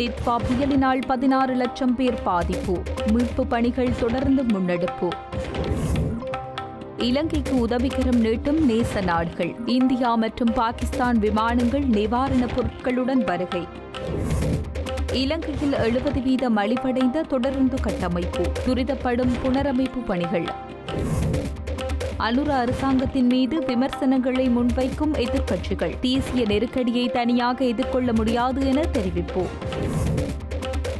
டிட்வா புயலினால் பதினாறு லட்சம் பேர் பாதிப்பு. மீட்பு பணிகள் தொடர்ந்து முன்னெடுப்பு. இலங்கைக்கு உதவிகரம் நீட்டும் நேச நாடுகள். இந்தியா மற்றும் பாகிஸ்தான் விமானங்கள் நிவாரணப் பொருட்களுடன் வருகை. இலங்கையில் எழுபது வீதம் அழிவடைந்த தொடருந்து கட்டமைப்பு. துரிதப்படும் புனரமைப்பு பணிகள். அலுர அரசாங்கத்தின் மீது விமர்சனங்களை முன்வைக்கும் எதிர்க்கட்சிகள். தேசிய நெருக்கடியை தனியாக எதிர்கொள்ள முடியாது என தெரிவிப்பு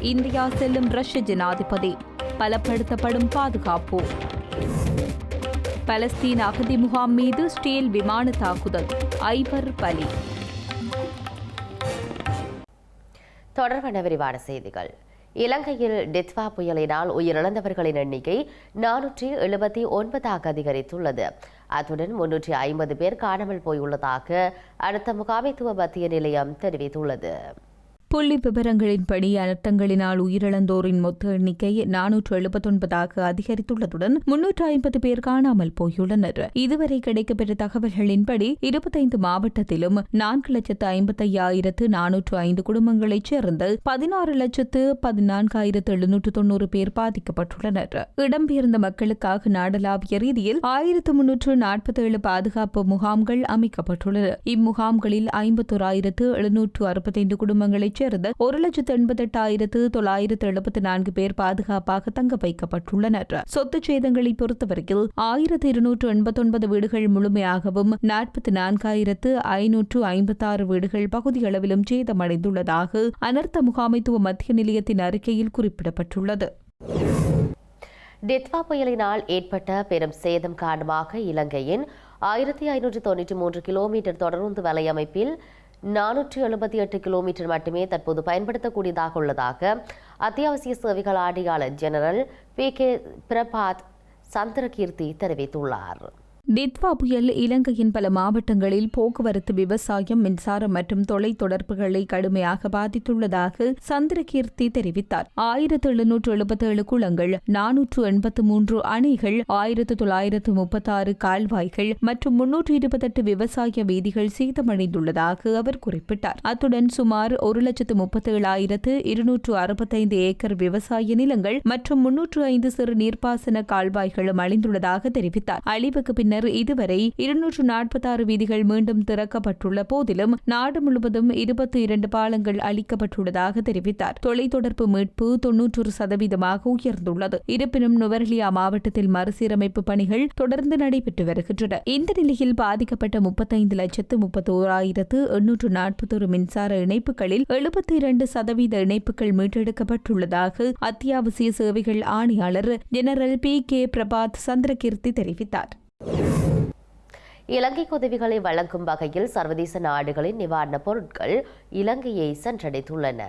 இந்தியா செல்லும் ரஷ்ய ஜனாதிபதி. பலப்படுத்தப்படும் பாதுகாப்பு. பலஸ்தீன் அகதி முகாம் மீது ஸ்டீல் விமான தாக்குதல். ஐவர் பலி. தொடர்பான விரிவான செய்திகள். இலங்கையில் டித்வா புயலினால் உயிரிழந்தவர்களின் எண்ணிக்கை நானூற்றி எழுபத்தி ஒன்பதாக அதிகரித்துள்ளது. அத்துடன் முன்னூற்றி ஐம்பது பேர் காணாமல் போயுள்ளதாக அடுத்த முகாமைத்துவ மத்திய நிலையம் தெரிவித்துள்ளது. புள்ளி விவரங்களின்படி அனர்த்தங்களினால் உயிரிழந்தோரின் மொத்த எண்ணிக்கை நானூற்று எழுபத்தொன்பதாக அதிகரித்துள்ளதுடன் முன்னூற்று ஐம்பது பேர் காணாமல் போயுள்ளனர். இதுவரை கிடைக்கப்பெற்ற தகவல்களின்படி இருபத்தைந்து மாவட்டத்திலும் நான்கு லட்சத்து ஐம்பத்தையாயிரத்து நானூற்று ஐந்து குடும்பங்களைச் சேர்ந்த பதினாறு லட்சத்து பதினான்காயிரத்து எழுநூற்று தொன்னூறு பேர் பாதிக்கப்பட்டுள்ளனர். இடம்பெயர்ந்த மக்களுக்காக நாடளாவிய ரீதியில் ஆயிரத்து முன்னூற்று நாற்பத்தேழு பாதுகாப்பு முகாம்கள் அமைக்கப்பட்டுள்ளன. இம்முகாம்களில் ஐம்பத்தோராயிரத்து எழுநூற்று அறுபத்தைந்து குடும்பங்களைச் சேர்ந்த ஒரு லட்சத்து எண்பத்தெட்டாயிரத்து தொள்ளாயிரத்து எழுபத்தி நான்கு பேர் பாதுகாப்பாக தங்க வைக்கப்பட்டுள்ளனர். சொத்து சேதங்களை பொறுத்தவரையில் ஆயிரத்து இருநூற்று எண்பத்தொன்பது வீடுகள் முழுமையாகவும் நாற்பத்தி நான்காயிரத்து ஐநூற்று ஐம்பத்தாறு வீடுகள் பகுதியளவிலும் சேதமடைந்துள்ளதாக அனர்த்த முகாமைத்துவ மத்திய நிலையத்தின் அறிக்கையில் குறிப்பிடப்பட்டுள்ளது. டெத்வா புயலினால் ஏற்பட்ட பெரும் சேதம் காரணமாக இலங்கையின் ஆயிரத்தி ஐநூற்று தொன்னூற்றி மூன்று கிலோமீட்டர் தொடருந்து வலையமைப்பில் நானூற்றி எழுபத்தி எட்டு கிலோமீட்டர் மட்டுமே தற்போது பயன்படுத்தக்கூடியதாக உள்ளதாக அத்தியாவசிய சேவைகள் ஆணையாளர் general P K Prabath Chandrakeerthi தெரிவித்துள்ளார். டித்வா புயல் இலங்கையின் பல மாவட்டங்களில் போக்குவரத்து விவசாயம் மின்சாரம் மற்றும் தொலைத்தொடர்புகளை கடுமையாக பாதித்துள்ளதாக சந்திரகீர்த்தி தெரிவித்தார். ஆயிரத்து எழுநூற்று எழுபத்தி ஏழு குளங்கள் நானூற்று எண்பத்து மூன்று அணைகள் ஆயிரத்து தொள்ளாயிரத்து முப்பத்தாறு கால்வாய்கள் மற்றும் முன்னூற்று இருபத்தெட்டு விவசாய வீதிகள் சீதமடைந்துள்ளதாக அவர் குறிப்பிட்டார். அத்துடன் சுமார் ஒரு லட்சத்து முப்பத்தேழாயிரத்து இருநூற்று அறுபத்தைந்து ஏக்கர் விவசாய நிலங்கள் மற்றும் முன்னூற்று ஐந்து சிறு நீர்ப்பாசன கால்வாய்களும் அழிந்துள்ளதாக தெரிவித்தார். அழிவுக்கு பின்னர் இதுவரை இருநூற்று நாற்பத்தாறு வீதிகள் மீண்டும் திறக்கப்பட்டுள்ள போதிலும் நாடு முழுவதும் இருபத்தி இரண்டு பாலங்கள் அளிக்கப்பட்டுள்ளதாக தெரிவித்தார். தொலைத்தொடர்பு மீட்பு தொன்னூற்றொரு சதவீதமாக உயர்ந்துள்ளது. இருப்பினும் நுவர்லியா மாவட்டத்தில் மறுசீரமைப்பு பணிகள் தொடர்ந்து நடைபெற்று வருகின்றன. இந்த நிலையில் பாதிக்கப்பட்ட முப்பத்தைந்து லட்சத்து முப்பத்தோராயிரத்து எண்ணூற்று நாற்பத்தொரு மின்சார இணைப்புகளில் எழுபத்தி இரண்டு சதவீத இணைப்புகள் மீட்டெடுக்கப்பட்டுள்ளதாக அத்தியாவசிய சேவைகள் ஆணையாளர் general P K Prabath Chandrakeerthi தெரிவித்தார். இலங்கைக்கு உதவிகளை வழங்கும் வகையில் சர்வதேச நாடுகளின் நிவாரணப் பொருட்கள் இலங்கையை சென்றடைந்துள்ளன.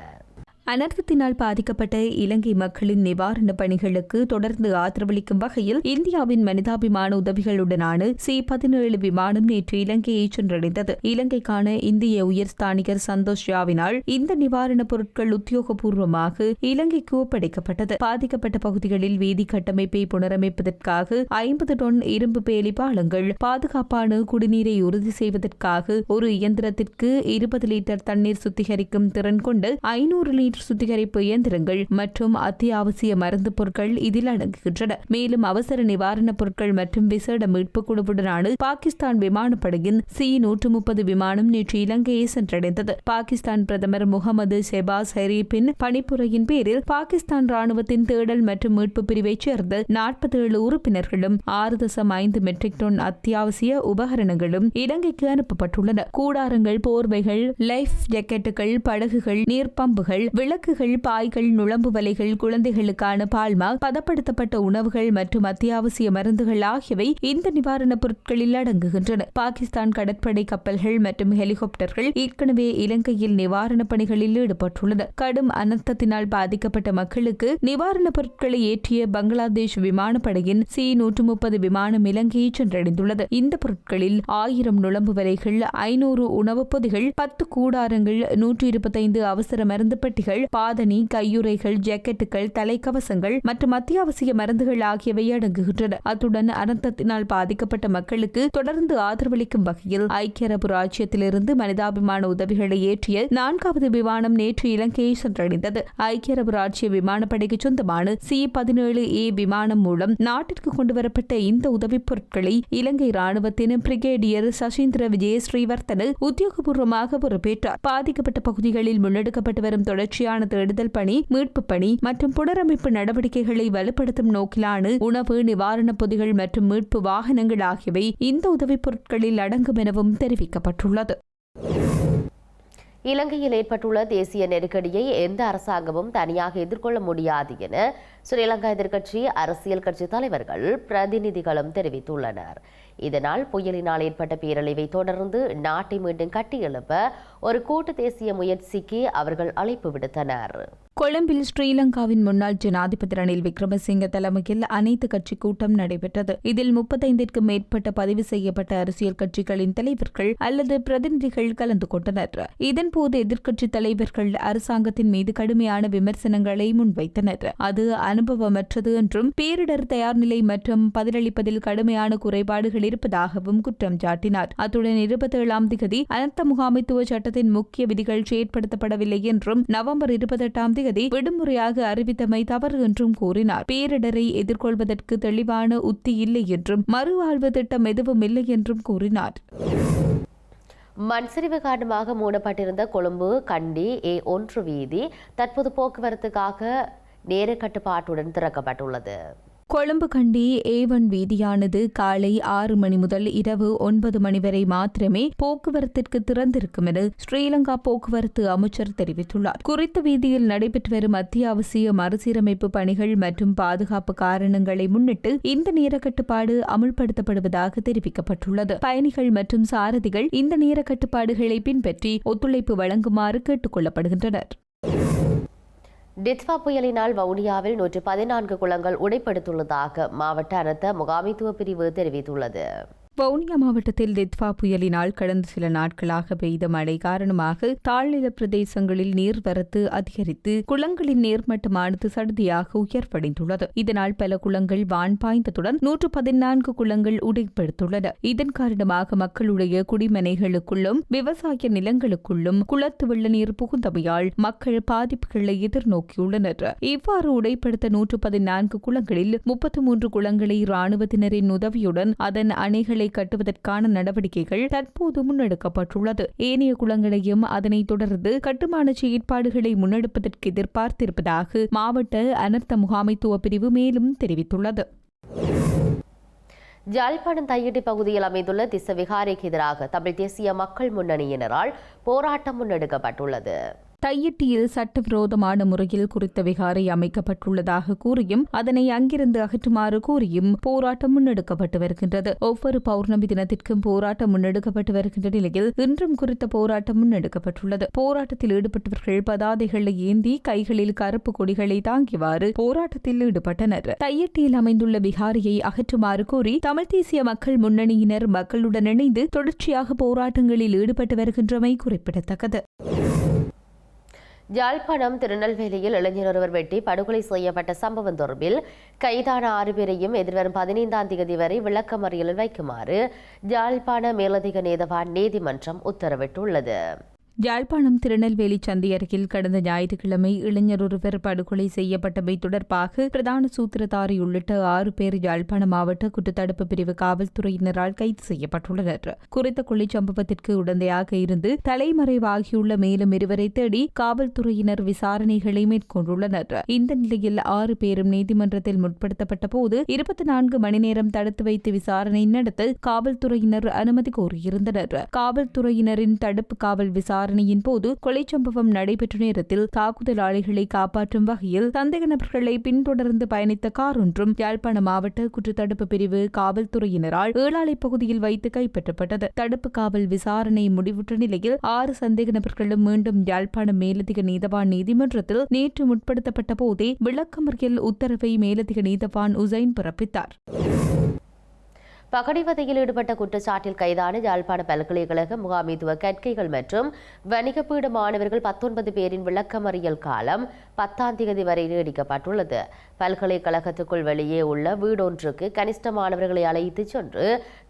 அனர்த்தத்தினால் பாதிக்கப்பட்ட இலங்கை மக்களின் நிவாரண பணிகளுக்கு தொடர்ந்து ஆதரவளிக்கும் வகையில் இந்தியாவின் மனிதாபிமான உதவிகளுடனான சி பதினேழு விமானம் நேற்று இலங்கையை சென்றடைந்தது. இலங்கைக்கான இந்திய உயர்ஸ்தானிகர் சந்தோஷ் யாவினால் இந்த நிவாரணப் பொருட்கள் உத்தியோகபூர்வமாக இலங்கைக்கு ஒப்படைக்கப்பட்டது. பாதிக்கப்பட்ட பகுதிகளில் வீதி கட்டமைப்பை புனரமைப்பதற்காக ஐம்பது டொன் இரும்பு பேலி பாலங்கள் பாதுகாப்பான குடிநீரை உறுதி செய்வதற்காக ஒரு இயந்திரத்திற்கு இருபது லிட்டர் தண்ணீர் சுத்திகரிக்கும் திறன் கொண்டு ஐநூறு லிட்டர் சுத்திகரிப்பு இயந்திரங்கள் மற்றும் அத்தியாவசிய மருந்து பொருட்கள் இதில் அடங்குகின்றன. மேலும் அவசர நிவாரணப் பொருட்கள் மற்றும் விசேட மீட்பு குழுவுடனான பாகிஸ்தான் விமானப்படையின் சி நூற்று முப்பது விமானம் நேற்று இலங்கையை சென்றடைந்தது. பாகிஸ்தான் பிரதமர் முகமது ஷெபாஸ் ஷெரீப்பின் பணிப்புரையின் பேரில் பாகிஸ்தான் ராணுவத்தின் தேடல் மற்றும் மீட்பு பிரிவைச் சேர்ந்த நாற்பத்தி ஏழு உறுப்பினர்களும் ஆறு தசம் ஐந்து மெட்ரிக் டன் அத்தியாவசிய உபகரணங்களும் இலங்கைக்கு அனுப்பப்பட்டுள்ளன. கூடாரங்கள் போர்வைகள் லைஃப் ஜக்கெட்டுகள் படகுகள் நீர்ப்பம்புகள் விளக்குகள் பாய்கள் நுழம்பு வலைகள் குழந்தைகளுக்கான பால்மா பதப்படுத்தப்பட்ட உணவுகள் மற்றும் அத்தியாவசிய மருந்துகள் ஆகியவை இந்த நிவாரணப் பொருட்களில் அடங்குகின்றன. பாகிஸ்தான் கடற்படை கப்பல்கள் மற்றும் ஹெலிகாப்டர்கள் ஏற்கனவே இலங்கையில் நிவாரணப் பணிகளில் ஈடுபட்டுள்ளன. கடும் அனர்த்தத்தினால் பாதிக்கப்பட்ட மக்களுக்கு நிவாரணப் பொருட்களை ஏற்றிய பங்களாதேஷ் விமானப்படையின் சி நூற்று முப்பது விமானம் இலங்கையை சென்றடைந்துள்ளது. இந்த பொருட்களில் ஆயிரம் நுழம்பு வலைகள் ஐநூறு உணவுப் பொதிகள் பத்து கூடாரங்கள் நூற்றி இருபத்தைந்து அவசர மருந்து பெட்டிகள் பாதணி கையுறைகள் ஜாக்கெட்டுகள் தலைக்கவசங்கள் மற்றும் அத்தியாவசிய மருந்துகள் ஆகியவை அடங்குகின்றன. அத்துடன் அனர்த்தத்தினால் பாதிக்கப்பட்ட மக்களுக்கு தொடர்ந்து ஆதரவளிக்கும் வகையில் ஐக்கிய அரபு ராஜ்யத்திலிருந்து மனிதாபிமான உதவிகளை ஏற்றிய நான்காவது விமானம் நேற்று இலங்கையை சென்றடைந்தது. ஐக்கிய அரபு ராஜ்ய விமானப்படைக்கு சொந்தமான சி பதினேழு ஏ விமானம் மூலம் நாட்டிற்கு கொண்டுவரப்பட்ட இந்த உதவிப் பொருட்களை இலங்கை ராணுவத்தின் பிரிகேடியர் சசீந்திர விஜய ஸ்ரீவர்த்தன உத்தியோகபூர்வமாக பொறுப்பேற்றார். பாதிக்கப்பட்ட பகுதிகளில் முன்னெடுக்கப்பட்டு வரும் தொடர்ச்சி தொடர்ச்சியான தேடுதல் பணி மீட்பு பணி மற்றும் புனரமைப்பு நடவடிக்கைகளை வலுப்படுத்தும் நோக்கிலான உணவு நிவாரணப் பொதிகள் மற்றும் மீட்பு வாகனங்கள் ஆகியவை இந்த உதவிப் பொருட்களில் அடங்கும் எனவும் தெரிவிக்கப்பட்டுள்ளது. இலங்கையில் ஏற்பட்டுள்ள தேசிய நெருக்கடியை எந்த அரசாங்கமும் தனியாக எதிர்கொள்ள முடியாது என ஸ்ரீலங்கா எதிர்க்கட்சி அரசியல் கட்சி தலைவர்கள் பிரதிநிதிகளும் தெரிவித்துள்ளனர். இதனால் புயலினால் ஏற்பட்ட பேரழிவை தொடர்ந்து நாட்டை மீண்டும் கட்டியெழுப்ப ஒரு கூட்டு தேசிய முயற்சிக்கு அவர்கள் அழைப்பு விடுத்தனர். கொழும்பில் ஸ்ரீலங்காவின் முன்னாள் ஜனாதிபதி ரணில் விக்ரமசிங்க தலைமையில் அனைத்து கட்சி கூட்டம் நடைபெற்றது. இதில் முப்பத்தைந்திற்கும் மேற்பட்ட பதிவு செய்யப்பட்ட அரசியல் கட்சிகளின் தலைவர்கள் அல்லது பிரதிநிதிகள் கலந்து கொண்டனர். இதன்போது எதிர்க்கட்சி தலைவர்கள் அரசாங்கத்தின் மீது கடுமையான விமர்சனங்களை முன்வைத்தனர். அது அனுபவமற்றது என்றும் பேரிடர் தயார் நிலை மற்றும் பதிலளிப்பதில் கடுமையான குறைபாடுகள் இருப்பதாகவும் குற்றம் சாட்டினார். அத்துடன் இருபத்தேழாம் திகதி அனர்த்த முகாமைத்துவ சட்டத்தின் முக்கிய விதிகள் செயற்படுத்தப்படவில்லை என்றும் நவம்பர் இருபத்தெட்டாம் திகதி விடுமுறையாக அறிவித்தமை தவறு என்றும் கூறினார். பேரிடரை எதிர்கொள்வதற்கு தெளிவான உத்தி இல்லை என்றும் மறுவாழ்வு திட்டம் எதுவும் இல்லை என்றும் கூறினார். மண்சரிவு காரணமாக மூடப்பட்டிருந்த கொழும்பு கண்டி ஏ ஒன்று வீதி தற்போது போக்குவரத்துக்காக நேர கட்டுப்பாட்டுடன் திறக்கப்பட்டுள்ளது. கொழும்பு கண்டி ஏவன் வீதியானது காலை ஆறு மணி முதல் இரவு ஒன்பது மணி வரை மாத்திரமே போக்குவரத்திற்கு திறந்திருக்கும் என ஸ்ரீலங்கா போக்குவரத்து அமைச்சர் தெரிவித்துள்ளார். குறித்த வீதியில் நடைபெற்று வரும் அத்தியாவசிய மறுசீரமைப்பு பணிகள் மற்றும் பாதுகாப்பு காரணங்களை முன்னிட்டு இந்த நேர கட்டுப்பாடு அமுல்படுத்தப்படுவதாக தெரிவிக்கப்பட்டுள்ளது. பயணிகள் மற்றும் சாரதிகள் இந்த நேர கட்டுப்பாடுகளை பின்பற்றி ஒத்துழைப்பு வழங்குமாறு கேட்டுக் கொள்ளப்படுகின்றனர். டித்வா புயலினால் வவுனியாவில் நூற்று பதினான்கு குளங்கள் உடைப்படுத்துள்ளதாக மாவட்ட அனர்த்த முகாமைத்துவ பிரிவு தெரிவித்துள்ளது. வவுனியா மாவட்டத்தில் தித்வா புயலினால் கடந்த சில நாட்களாக பெய்த மழை காரணமாக தாழ்நில பிரதேசங்களில் நீர்வரத்து அதிகரித்து குளங்களின் நீர்மட்டமானது சடுதியாக உயர்வடைந்துள்ளது. இதனால் பல குளங்கள் வான் பாய்ந்ததுடன் நூற்று பதினான்கு குளங்கள் உடைப்படுத்துள்ளன இதன் காரணமாக மக்களுடைய குடிமனைகளுக்குள்ளும் விவசாய நிலங்களுக்குள்ளும் குளத்து வெள்ள நீர் புகுந்தமையால் மக்கள் பாதிப்புகளை எதிர்நோக்கியுள்ளனர். இவ்வாறு உடைப்படுத்த நூற்று பதினான்கு குளங்களில் முப்பத்தி மூன்று குளங்களை ராணுவத்தினரின் உதவியுடன் அதன் அணைகளை கட்டுவதற்கான நடவடிக்கைகள் தற்போது முன்னெடுக்கப்பட்டுள்ளது. ஏனைய குளங்களையும் அதனைத் தொடர்ந்து கட்டுமான செயற்பாடுகளை முன்னெடுப்பதற்கு எதிர்பார்த்திருப்பதாக மாவட்ட அனர்த்த முகாமைத்துவ பிரிவு மேலும் தெரிவித்துள்ளது. ஜாழ்ப்பாணம் தையிட்டி பகுதியில் அமைந்துள்ள திசவிகாரிக்கு எதிராக தமிழ் தேசிய மக்கள் முன்னணியினரால் போராட்டம் முன்னெடுக்கப்பட்டுள்ளது. தையிட்டியில் சட்டவிரோதமான முறையில் குறித்த விகாரை அமைக்கப்பட்டுள்ளதாக கூறியும் அதனை அங்கிருந்து அகற்றுமாறு கூறியும் போராட்டம் முன்னெடுக்கப்பட்டு வருகின்றது. ஒவ்வொரு பௌர்ணமி தினத்திற்கும் போராட்டம் முன்னெடுக்கப்பட்டு வருகின்ற நிலையில் இன்றும் குறித்த போராட்டம் முன்னெடுக்கப்பட்டுள்ளது. போராட்டத்தில் ஈடுபட்டவர்கள் பதாதைகளை ஏந்தி கைகளில் கருப்பு கொடிகளை தாங்கிவாறு போராட்டத்தில் ஈடுபட்டனர். தையட்டியில் அமைந்துள்ள விகாரியை அகற்றுமாறு கூறி தமிழ் தேசிய மக்கள் முன்னணியினர் மக்களுடன் இணைந்து தொடர்ச்சியாக போராட்டங்களில் ஈடுபட்டு வருகின்றமை குறிப்பிடத்தக்கது. யாழ்ப்பாணம் திருநெல்வேலியில் இளைஞர் ஒருவர் வெட்டி படுகொலை செய்யப்பட்ட சம்பவம் தொடர்பில் கைதான ஆறு பேரையும் எதிர்வரும் பதினைந்தாம் தேதி வரை விளக்கமறியலில் வைக்குமாறு யாழ்ப்பாண மேலதிக நீதவான் நீதிமன்றம் உத்தரவிட்டுள்ளது. யாழ்ப்பாணம் திருநெல்வேலி சந்தை அருகில் கடந்த ஞாயிற்றுக்கிழமை இளைஞர் ஒருவர் படுகொலை செய்யப்பட்டமை தொடர்பாக பிரதான சூத்திரதாரி உள்ளிட்ட ஆறு பேர் யாழ்ப்பாண மாவட்ட குற்றத்தடுப்பு பிரிவு காவல்துறையினரால் கைது செய்யப்பட்டுள்ளனர். குறித்த கொலை சம்பவத்திற்கு உடந்தையாக இருந்து தலைமறைவாகியுள்ள மேலும் இருவரை தேடி காவல்துறையினர் விசாரணைகளை மேற்கொண்டுள்ளனர். இந்த நிலையில் ஆறு பேரும் நீதிமன்றத்தில் முற்படுத்தப்பட்ட போது இருபத்தி நான்கு மணி நேரம் தடுத்து வைத்து விசாரணை நடத்த காவல்துறையினர் அனுமதி கோரியிருந்தனர். காவல்துறையினரின் தடுப்பு காவல் விசாரணை விசாரணையின் போது கொலை சம்பவம் நடைபெற்ற நேரத்தில் தாக்குதலாளிகளை காப்பாற்றும் வகையில் சந்தேக நபர்களை பின்தொடர்ந்து பயணித்த கார் ஒன்றும் யாழ்ப்பாண மாவட்ட குற்றத்தடுப்பு பிரிவு காவல்துறையினரால் ஏழாலை பகுதியில் வைத்து கைப்பற்றப்பட்டது. தடுப்பு காவல் விசாரணை முடிவுற்ற நிலையில் ஆறு சந்தேக நபர்களும் மீண்டும் யாழ்ப்பாண மேலதிக நீதவான் நீதிமன்றத்தில் நேற்று முற்படுத்தப்பட்ட போதே விளக்கமறியல் உத்தரவை மேலதிக நீதவான் உசைன் பிறப்பித்தார். பகடிவதையில் ஈடுபட்ட குற்றச்சாட்டில் கைதான யாழ்ப்பாண பல்கலைக்கழக முகாமைத்துவ கற்கைகள் மற்றும் வணிக பீட மாணவர்கள் பத்தொன்பது பேரின் விளக்கமறியல் காலம் பத்தாம் தேதி வரை நீடிக்கப்பட்டுள்ளது. பல்கலைக்கழகத்துக்குள் வெளியே உள்ள வீடொன்றுக்கு கனிஷ்ட மாணவர்களை அழைத்துச் சென்று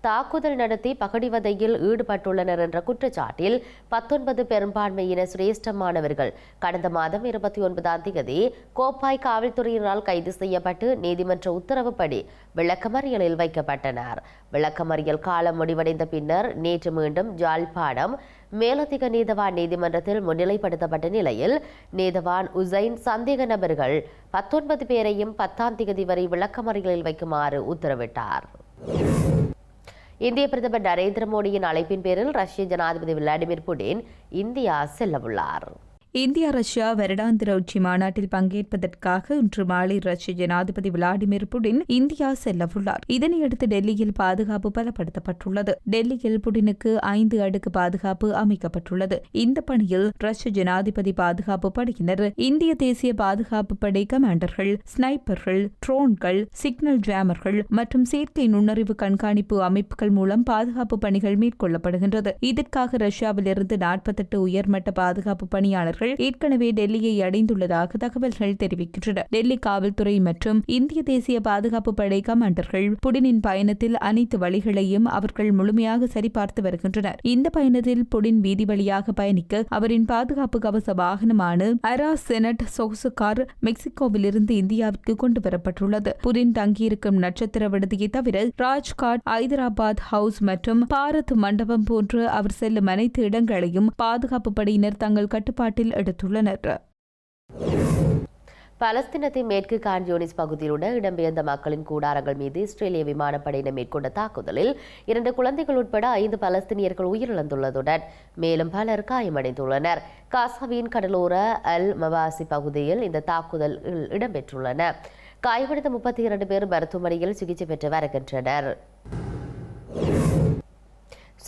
தாக்குதல் நடத்தி பகடிவதையில் ஈடுபட்டுள்ளனர் என்ற குற்றச்சாட்டில் பத்தொன்பது பெரும்பான்மையின சிரேஷ்ட மாணவர்கள் கடந்த மாதம் இருபத்தி ஒன்பதாம் தேதி கோப்பாய் காவல்துறையினரால் கைது செய்யப்பட்டு நீதிமன்ற உத்தரவுப்படி விளக்கமறியலில் வைக்கப்பட்டனர். விளக்கமறியல் காலம் முடிவடைந்த பின்னர் நேற்று மீண்டும் ஜாழ்ப்பாணம் மேலதிக நீதவான் நீதிமன்றத்தில் முன்னிலைப்படுத்தப்பட்ட நிலையில் நீதவான் உசைன் சந்தேக நபர்கள் பத்தொன்பது பேரையும் பத்தாம் தேதி வரை விளக்கமறியலில் வைக்குமாறு உத்தரவிட்டார். இந்திய பிரதமர் நரேந்திர மோடியின் அழைப்பின் பேரில் ரஷ்ய ஜனாதிபதி விளாடிமிர் புடின் இந்தியா செல்லவுள்ளார். இந்தியா ரஷ்யா வருடாந்திர உச்சி மாநாட்டில் பங்கேற்பதற்காக இன்று மாலை ரஷ்ய ஜனாதிபதி விளாடிமிர் புடின் இந்தியா செல்லவுள்ளார். இதனையடுத்து டெல்லியில் பாதுகாப்பு பலப்படுத்தப்பட்டுள்ளது. டெல்லியில் புடினுக்கு ஐந்து அடுக்கு பாதுகாப்பு அமைக்கப்பட்டுள்ளது. இந்த பணியில் ரஷ்ய ஜனாதிபதி பாதுகாப்பு படையினர் இந்திய தேசிய பாதுகாப்பு படை கமாண்டர்கள் ஸ்னைப்பர்கள் ட்ரோன்கள் சிக்னல் ஜாமர்கள் மற்றும் செயற்கை நுண்ணறிவு கண்காணிப்பு அமைப்புகள் மூலம் பாதுகாப்பு பணிகள் மேற்கொள்ளப்படுகின்றது. இதற்காக ரஷ்யாவிலிருந்து நாற்பத்தெட்டு உயர்மட்ட பாதுகாப்பு பணியாளர்கள் வீரர்கள் ஏற்கனவே டெல்லியை அடைந்துள்ளதாக தகவல்கள் தெரிவிக்கின்றன. டெல்லி காவல்துறை மற்றும் இந்திய தேசிய பாதுகாப்பு படை கமாண்டர்கள் புடினின் பயணத்தில் அனைத்து வழிகளையும் அவர்கள் முழுமையாக சரிபார்த்து வருகின்றனர். இந்த பயணத்தில் புடின் வீதி வழியாக பயணிக்க அவரின் பாதுகாப்பு கவச வாகனமான அரா செனட் சொகுசு கார் மெக்சிகோவிலிருந்து இந்தியாவிற்கு கொண்டு வரப்பட்டுள்ளது. புடின் தங்கியிருக்கும் நட்சத்திர விடுதியை தவிர ராஜ்காட் ஐதராபாத் ஹவுஸ் மற்றும் பாரத் மண்டபம் போன்று அவர் செல்லும் அனைத்து இடங்களையும் பாதுகாப்பு படையினர் தங்கள் கட்டுப்பாட்டில் எடுத்துள்ளனர். பலஸ்தீனத்தின் மேற்கு கான்ஜோனிஸ் பகுதியிலுடன் இடம்பெயர்ந்த மக்களின் கூடாரங்கள் மீது இஸ்ரேலிய விமானப்படையினர் மேற்கொண்ட தாக்குதலில் இரண்டு குழந்தைகள் உட்பட ஐந்து பலஸ்தீனியர்கள் உயிரிழந்துள்ளதுடன் மேலும் பலர் காயமடைந்துள்ளனர். காசாவின் கடலோர அல் மவாசி பகுதியில் இந்த தாக்குதல் இடம்பெற்றுள்ளன. காயமடைந்த முப்பத்தி இரண்டு பேர் மருத்துவமனையில் சிகிச்சை பெற்று வருகின்றனர்.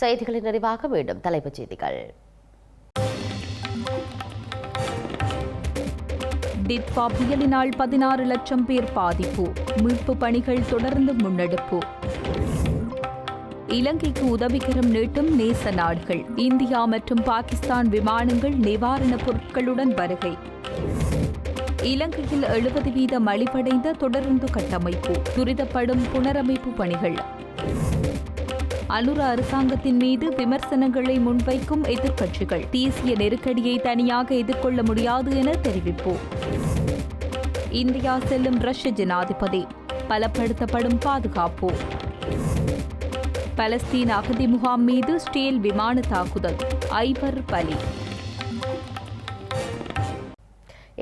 செய்திகளின் நிறைவாக மீண்டும் தலைப்புச் செய்திகள். டிட்பா புயலினால் பதினாறு லட்சம் பேர் பாதிப்பு. மீட்பு பணிகள் தொடர்ந்து முன்னெடுப்பு. இலங்கைக்கு உதவிகரம் நீட்டும் நேச நாடுகள். இந்தியா மற்றும் பாகிஸ்தான் விமானங்கள் நிவாரணப் பொருட்களுடன் வருகை. இலங்கையில் எழுபது வீத மலிவடைந்த தொடருந்து கட்டமைப்பு. துரிதப்படும் புனரமைப்பு பணிகள். அலுரா அரசாங்கத்தின் மீது விமர்சனங்களை முன்வைக்கும் எதிர்க்கட்சிகள். தேசிய நெருக்கடியை தனியாக எதிர்கொள்ள முடியாது என தெரிவிப்பு. இந்தியா செல்லும் ரஷ்ய ஜனாதிபதி. பலப்படுத்தப்படும் பாதுகாப்பு. பலஸ்தீன் அகதி முகாம் மீது ஸ்டீல் விமான தாக்குதல். ஐவர் பலி.